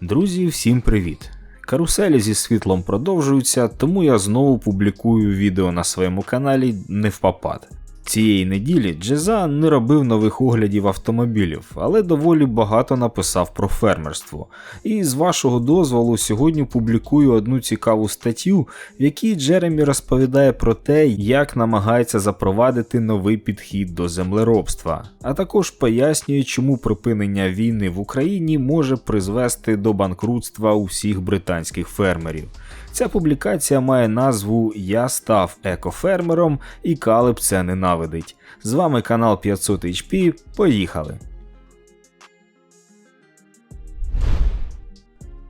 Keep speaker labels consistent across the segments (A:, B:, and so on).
A: Друзі, всім привіт! Каруселі зі світлом продовжуються, тому я знову публікую відео на своєму каналі не в попад. Цієї неділі Джеза не робив нових оглядів автомобілів, але доволі багато написав про фермерство. І з вашого дозволу сьогодні публікую одну цікаву статтю, в якій Джеремі розповідає про те, як намагається запровадити новий підхід до землеробства, а також пояснює, чому припинення війни в Україні може призвести до банкрутства усіх британських фермерів. Ця публікація має назву Я став екофермером і Калеб це ненавидить. З вами канал 500 HP. Поїхали!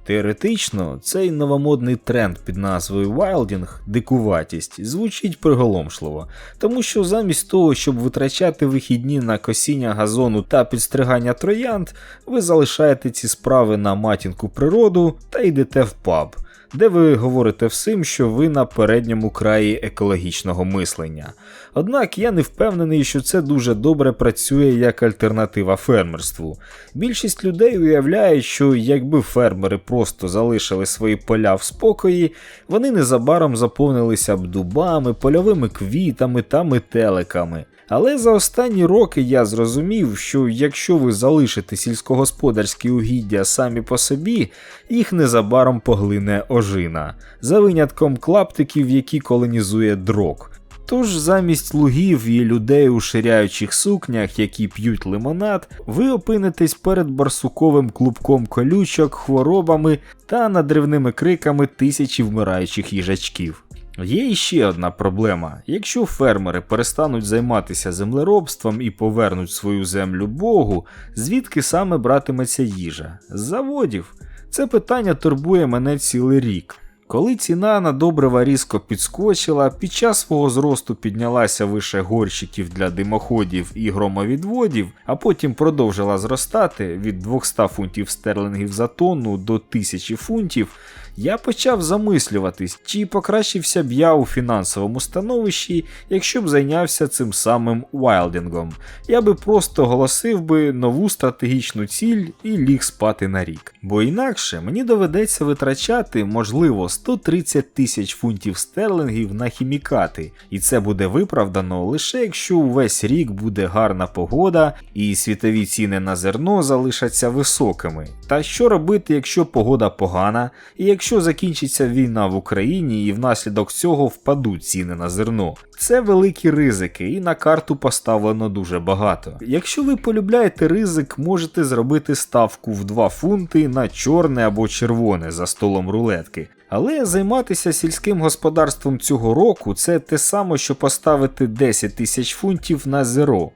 A: Теоретично, цей новомодний тренд під назвою Вайлдінг дикуватість звучить приголомшливо, тому що замість того, щоб витрачати вихідні на косіння газону та підстригання троянд, ви залишаєте ці справи на матінку природу та йдете в паб де ви говорите всім, що ви на передньому краї екологічного мислення. Однак я не впевнений, що це дуже добре працює як альтернатива фермерству. Більшість людей уявляють, що якби фермери просто залишили свої поля в спокої, вони незабаром заповнилися б дубами, польовими квітами та метеликами. Але за останні роки я зрозумів, що якщо ви залишите сільськогосподарські угіддя самі по собі, їх незабаром поглине ожина, за винятком клаптиків, які колонізує дрок. Тож замість лугів і людей у ширяючих сукнях, які п'ють лимонад, ви опинитесь перед барсуковим клубком колючок, хворобами та надривними криками тисячі вмираючих їжачків. Є іще одна проблема: якщо фермери перестануть займатися землеробством і повернуть свою землю Богу, звідки саме братиметься їжа? З заводів. Це питання турбує мене цілий рік. Коли ціна на добрива різко підскочила, під час свого зросту піднялася вище горщиків для димоходів і громовідводів, а потім продовжила зростати від 200 фунтів стерлингів за тонну до 1000 фунтів, я почав замислюватись, чи покращився б я у фінансовому становищі, якщо б зайнявся цим самим вайлдингом. Я би просто оголосив би нову стратегічну ціль і ліг спати на рік. Бо інакше мені доведеться витрачати, можливо, 130 тисяч фунтів стерлингів на хімікати, і це буде виправдано лише якщо увесь рік буде гарна погода і світові ціни на зерно залишаться високими. Та що робити, якщо погода погана, і якщо закінчиться війна в Україні і внаслідок цього впадуть ціни на зерно. Це великі ризики, і на карту поставлено дуже багато. Якщо ви полюбляєте ризик, можете зробити ставку в 2 фунти на чорне або червоне за столом рулетки. Але займатися сільським господарством цього року це те саме, що поставити 10 тисяч фунтів на зеро.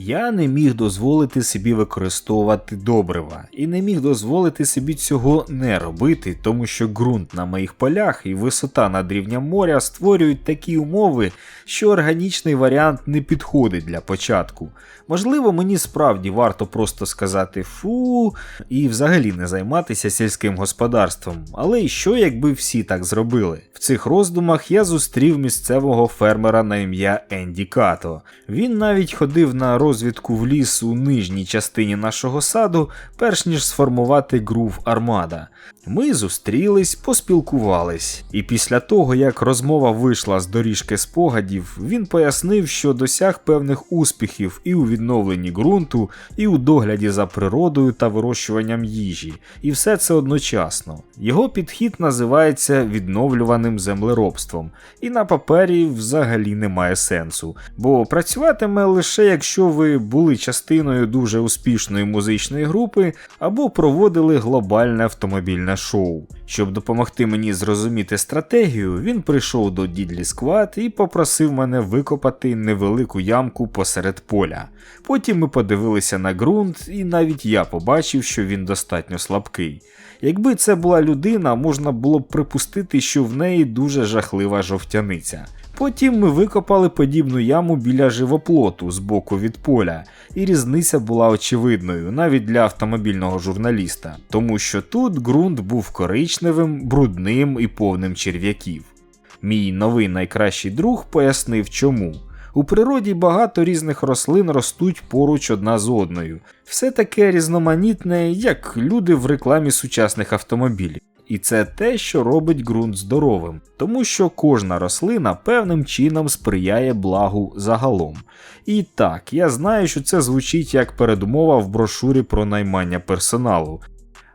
A: Я не міг дозволити собі використовувати добрива і не міг дозволити собі цього не робити, тому що ґрунт на моїх полях і висота над рівнем моря створюють такі умови, що органічний варіант не підходить для початку. Можливо, мені справді варто просто сказати фу і взагалі не займатися сільським господарством, але і що якби всі так зробили? В цих роздумах я зустрів місцевого фермера на ім'я Енді Като. Він навіть ходив на розвідку в ліс у нижній частині нашого саду, перш ніж сформувати грув армада. Ми зустрілись, поспілкувались, і після того, як розмова вийшла з доріжки спогадів, він пояснив, що досяг певних успіхів і у відновленні ґрунту, і у догляді за природою та вирощуванням їжі, і все це одночасно. Його підхід називається відновлюваним землеробством, і на папері взагалі немає сенсу, бо працюватиме лише якщо ви були частиною дуже успішної музичної групи або проводили глобальне автомобільне шоу. Щоб допомогти мені зрозуміти стратегію, він прийшов до Дідлі Сквад і попросив мене викопати невелику ямку посеред поля. Потім ми подивилися на ґрунт, і навіть я побачив, що він достатньо слабкий. Якби це була людина, можна було б припустити, що в неї дуже жахлива жовтяниця. Потім ми викопали подібну яму біля живоплоту з боку від поля, і різниця була очевидною навіть для автомобільного журналіста, тому що тут ґрунт був коричневим, брудним і повним черв'яків. Мій новий найкращий друг пояснив чому. У природі багато різних рослин ростуть поруч одна з одною. Все таке різноманітне, як люди в рекламі сучасних автомобілів. І це те, що робить ґрунт здоровим, тому що кожна рослина певним чином сприяє благу загалом. І так, я знаю, що це звучить як передумова в брошурі про наймання персоналу.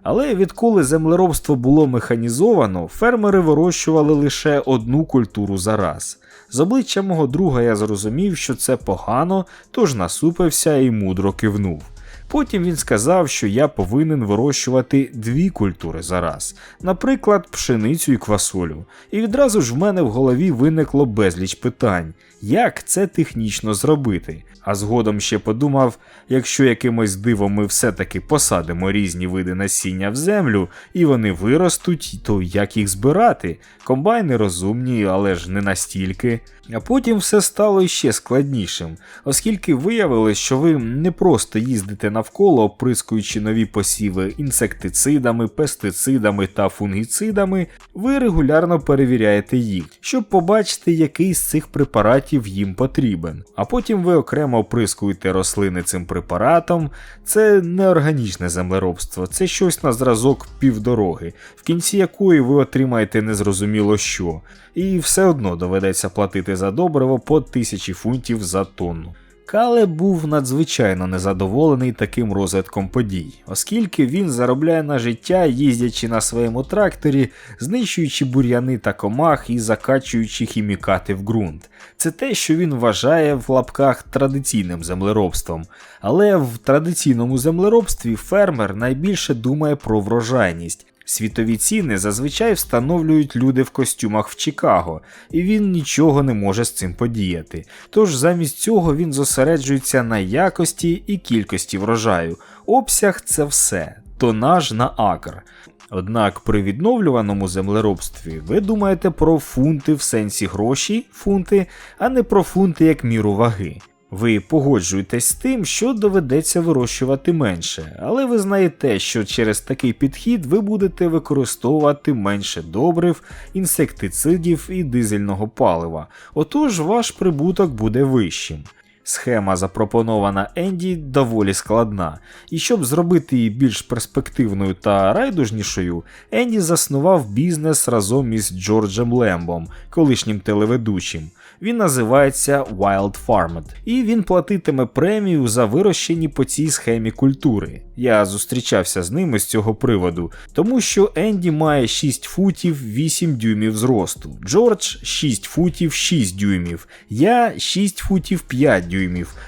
A: Але відколи землеробство було механізовано, фермери вирощували лише одну культуру за раз. З обличчя мого друга я зрозумів, що це погано, тож насупився і мудро кивнув. Потім він сказав, що я повинен вирощувати дві культури за раз, наприклад, пшеницю і квасолю. І відразу ж в мене в голові виникло безліч питань, як це технічно зробити. А згодом ще подумав, якщо якимось дивом ми все-таки посадимо різні види насіння в землю і вони виростуть, то як їх збирати? Комбайни розумні, але ж не настільки. А потім все стало іще складнішим, оскільки виявилось, що ви не просто їздите навколо, оприскуючи нові посіви інсектицидами, пестицидами та фунгіцидами, ви регулярно перевіряєте їх, щоб побачити, який з цих препаратів їм потрібен. А потім ви окремо оприскуєте рослини цим препаратом. Це неорганічне землеробство, це щось на зразок півдороги, в кінці якої ви отримаєте незрозуміло що, і все одно доведеться платити за добриво по тисячі фунтів за тонну. Кале був надзвичайно незадоволений таким розвитком подій, оскільки він заробляє на життя, їздячи на своєму тракторі, знищуючи бур'яни та комах і закачуючи хімікати в ґрунт. Це те, що він вважає в лапках традиційним землеробством. Але в традиційному землеробстві фермер найбільше думає про врожайність. Світові ціни зазвичай встановлюють люди в костюмах в Чикаго, і він нічого не може з цим подіяти. Тож замість цього він зосереджується на якості і кількості врожаю. Обсяг це все, тонаж на акр. Однак при відновлюваному землеробстві ви думаєте про фунти в сенсі гроші, фунти, а не про фунти як міру ваги. Ви погоджуєтесь з тим, що доведеться вирощувати менше, але ви знаєте, що через такий підхід ви будете використовувати менше добрив, інсектицидів і дизельного палива, отож ваш прибуток буде вищим. Схема, запропонована Енді, доволі складна, і щоб зробити її більш перспективною та райдужнішою, Енді заснував бізнес разом із Джорджем Лембом, колишнім телеведучим. Він називається Wild Farmed, і він платитиме премію за вирощені по цій схемі культури. Я зустрічався з ними з цього приводу, тому що Енді має 6 футів 8 дюймів зросту, Джордж 6 футів 6 дюймів, я 6 футів 5 дюймів,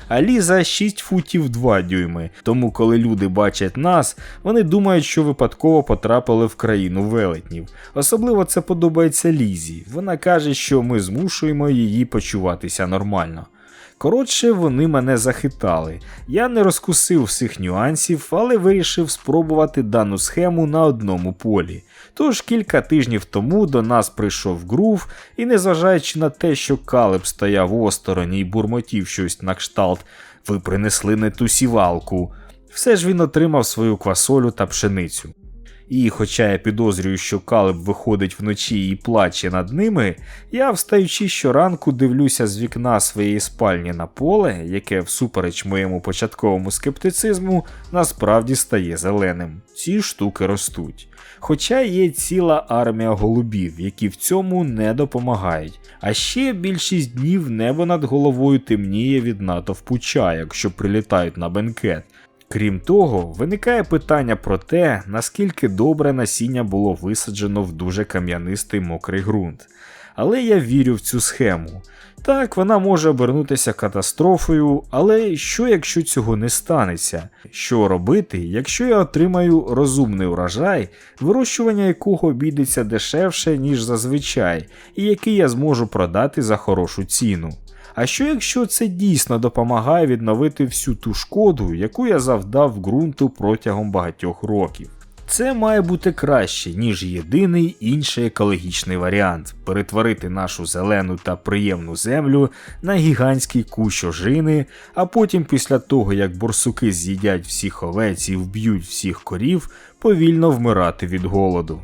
A: а Ліза 6 футів 2 дюйми. Тому, коли люди бачать нас, вони думають, що випадково потрапили в країну велетнів. Особливо це подобається Лізі. Вона каже, що ми змушуємо її почуватися нормально. Коротше, вони мене захитали. Я не розкусив всіх нюансів, але вирішив спробувати дану схему на одному полі. Тож кілька тижнів тому до нас прийшов грув, і незважаючи на те, що Калеб стояв осторонь і бурмотів щось на кшталт, ви принесли не ту сівалку. Все ж він отримав свою квасолю та пшеницю. І, хоча я підозрюю, що Калеб виходить вночі і плаче над ними, я, встаючи щоранку, дивлюся з вікна своєї спальні на поле, яке, всупереч моєму початковому скептицизму, насправді стає зеленим. Ці штуки ростуть. Хоча є ціла армія голубів, які в цьому не допомагають. А ще більшість днів небо над головою темніє від натовпу чайок, що прилітають на бенкет. Крім того, виникає питання про те, наскільки добре насіння було висаджено в дуже кам'янистий мокрий ґрунт. Але я вірю в цю схему. Так, вона може обернутися катастрофою, але що якщо цього не станеться? Що робити, якщо я отримаю розумний урожай, вирощування якого обійдеться дешевше, ніж зазвичай, і який я зможу продати за хорошу ціну? А що якщо це дійсно допомагає відновити всю ту шкоду, яку я завдав ґрунту протягом багатьох років? Це має бути краще, ніж єдиний інший екологічний варіант перетворити нашу зелену та приємну землю на гігантський кущ ожини, а потім, після того як борсуки з'їдять всіх овець і вб'ють всіх корів, повільно вмирати від голоду.